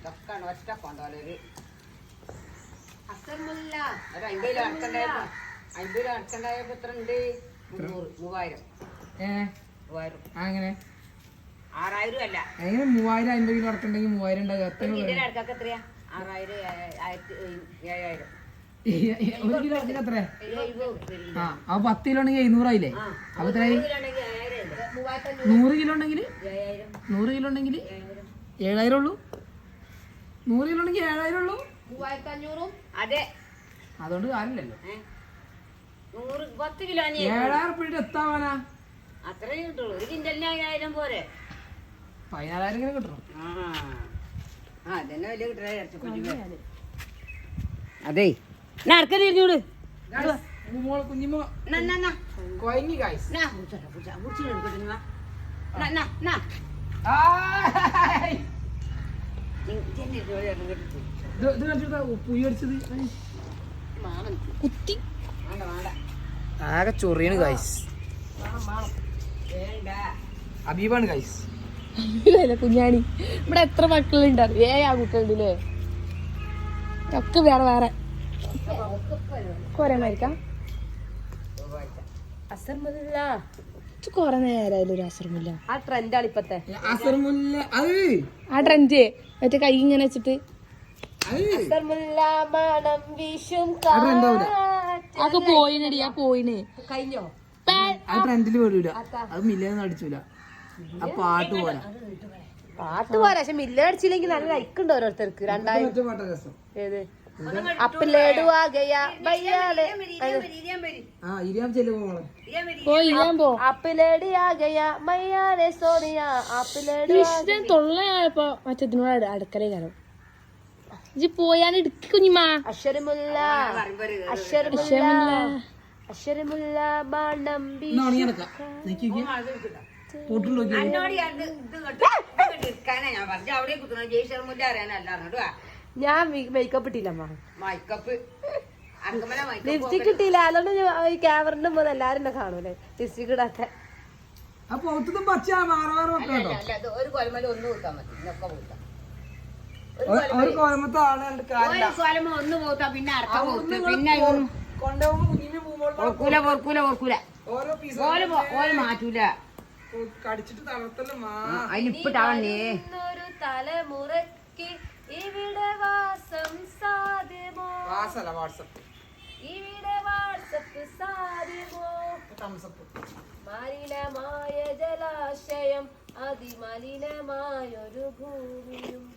ഇതൊക്കെയാണ് ഒറ്റ കൊണ്ടോലൊരു ഒരു അൻപത് കിലോ അടക്കണ്ടായപ്പോ അൻപത് കിലോ അടക്കണ്ടായപ്പോ എത്ര ഉണ്ട് മുന്നൂറ് മൂവായിരം. ഏ? മൂവായിരം. അങ്ങനെ ആറായിരം അല്ല. അങ്ങനെ മൂവായിരം അൻപത് കിലോ അടക്കണ്ടെങ്കിൽ മൂവായിരം ഉണ്ടാകും. എത്ര രൂപ കിലോ അടക്കൊക്കെ എത്രയാ? ആറായിരം ആയിരത്തി ഏഴായിരം. ഒരു കിലോ എത്ര? ഉറുപ്പിക. ആ അപ്പൊ പത്ത് കിലോ ഉണ്ടെങ്കിൽ എഴുന്നൂറായില്ലേ ആ അപ്പൊ എത്ര നൂറ് കിലോ ഉണ്ടെങ്കിൽ? നൂറ് കിലോ ഉണ്ടെങ്കിൽ? ഏഴായിരം ഉള്ളൂ? നൂറ് കിലോ ഉണ്ടെങ്കിൽ ഏഴായിരം ഉള്ളൂ മൂവായിരത്തി അഞ്ഞൂറും അതെ. അതുകൊണ്ട് കാര്യമില്ലല്ലോ? നൂറ് പത്ത് കിലോ ഏഴായിരം ഉറുപ്പിട്ട് എത്താവാനാ അത്രേ കിട്ടുള്ളൂ. ഒരു കിൻഡലിന് ഏഴായിരം പോരെ. പതിനാലായിരം ഇങ്ങനെ കിട്ടണം. ആ. അതന്നെ വലിയ കിട്ടണ അതെ നടക്ക തിരിഞ്ഞൂട് മോൾ കുഞ്ഞിമോ കൊയങ്ങി ഗായ്സ് ഇത് കളിച്ചിട്ട് പുയ്യ അടിച്ചത് കുത്തി. ആകെ ചൊറിയാണ് ഗൈസ് അബീബാണ് ഗൈസ് കുഞ്ഞാണി. ഇവിടെ എത്ര മക്കളുണ്ട്? ഏ ആ കുട്ടികളുണ്ടല്ലേ ഒക്കെ വേറെ വേറെ. കൊറേ മരിക്കാം അസർമില്ല കൊറേ നേരമായാലും ഒരു അസർമില്ല. ആ ട്രെൻഡാണ് ഇപ്പത്തെ. അസർമുല്ല ആ ട്രെൻഡ്. മറ്റേ കൈ ഇങ്ങനെ വെച്ചിട്ട്. അതൊക്കെ പോയിനടി ആ പോയിന്. കഴിഞ്ഞോ? ആ ട്രെൻഡിൽ വീടില്ല അത്. മില്ലേ അടിച്ചൂല. ആ പാട്ട് പോലെ. പാട്ട് പോരാ പക്ഷെ മില്ലൻ അടിച്ചില്ലെങ്കിൽ നല്ല ലൈക്ക് ഉണ്ട് ഓരോരുത്തർക്ക്. രണ്ടായിരം ഏത്? തൊള്ളയായപ്പോ മറ്റേതിനോട് അടുക്കളയിലാണ് ഇജ് പോയാൻ ഇടുക്കി കുഞ്ഞിമാ. അക്ഷരമുല്ല അക്ഷരമുല്ല അക്ഷരമുല്ല. ഞാൻ മേക്കപ്പ് ഇട്ടില്ലമ്മ. ലിപ്സ്റ്റിക് ഇട്ടില്ല. അതുകൊണ്ട് ഈ ക്യാമറിന്റെ മുതൽ എല്ലാരും കാണൂലേ. ലിപ്സ്റ്റിക് ഇടാത്ത. ഒരു കൊലമല ഒന്ന് മതി. ഒരു- കോലമത്തെ ആളെ ഒന്ന് പിന്നെ അർത്ഥം പിന്നെ ഓർക്കൂല ഓർക്കൂല ഓർക്കൂല. ഓരോ മാറ്റൂല. കടിച്ചിട്ട് തളർത്തല്ലേ ഒരു ഇവിടെ വാസം സാധ്യമോ? വാസല്ല വാട്സപ്പ്. ഇവിടെ വാട്സപ്പ് സാധ്യമോ? തംസപ്പ് മലിനമായ ജലാശയം അതിമലിനമായൊരു ഭൂമിയും.